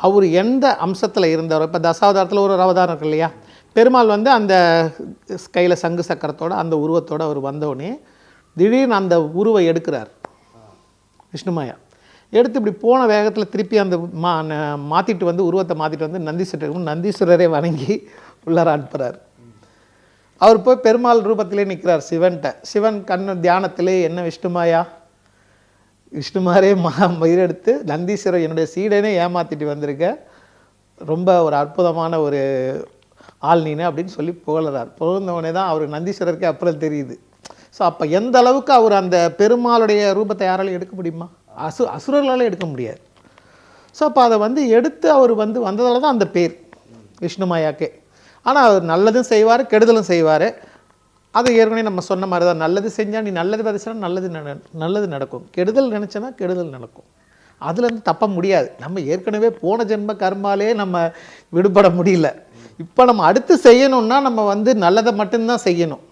அவர் எந்த அம்சத்தில் இருந்தாரோ இப்போ தசாவதாரத்தில் ஒரு அவதாரம் இருக்கு இல்லையா? பெருமாள் வந்து அந்த கையில் சங்கு சக்கரத்தோடு அந்த உருவத்தோடு அவர் வந்தோடனே திடீர்னு அந்த உருவை எடுக்கிறார். விஷ்ணுமாயா எடுத்து இப்படி போன வேகத்தில் திருப்பி அந்த மா ந- வந்து உருவத்தை மாற்றிட்டு வந்து நந்தீஸ்வரர் நந்தீஸ்வரரே வணங்கி உள்ளார அனுப்புகிறார் அவர் போய் பெருமாள் ரூபத்திலே நிற்கிறார் சிவன்கிட்ட சிவன் கண்ணு தியானத்திலே என்ன விஷ்ணுமாயா விஷ்ணுமாரே மா மயிரெடுத்து நந்தீஸ்வரர் என்னுடைய சீடனே ஏமாத்திட்டு வந்திருக்க. ரொம்ப ஒரு அற்புதமான ஒரு ஆள் நீனு அப்படின்னு சொல்லி புகழறார். புகழ்ந்தவனே தான் அவர் நந்தீஸ்வரருக்கு அப்புறம் தெரியுது. ஸோ அப்போ எந்த அளவுக்கு அவர் அந்த பெருமாளுடைய ரூபத்தை யாராலையும் எடுக்க முடியுமா? அசு அசுரர்களால் எடுக்க முடியாது. ஸோ அப்போ அதை வந்து எடுத்து அவர் வந்து வந்ததால் தான் அந்த பேர் விஷ்ணுமாயாக்கே. ஆனால் அவர் நல்லதும் செய்வார் கெடுதலும் செய்வார். அது ஏற்கனவே நம்ம சொன்ன மாதிரி தான் நல்லது செஞ்சால் நீ நல்லது விதைச்சா நல்லது நல்லது நடக்கும். கெடுதல் நினச்சனா கெடுதல் நடக்கும். அதுலேருந்து தப்ப முடியாது. நம்ம ஏற்கனவே போன ஜென்ம கர்மாலே நம்ம விடுபட முடியல. இப்போ நம்ம அடுத்து செய்யணும்னா நம்ம வந்து நல்லதை மட்டும்தான் செய்யணும்.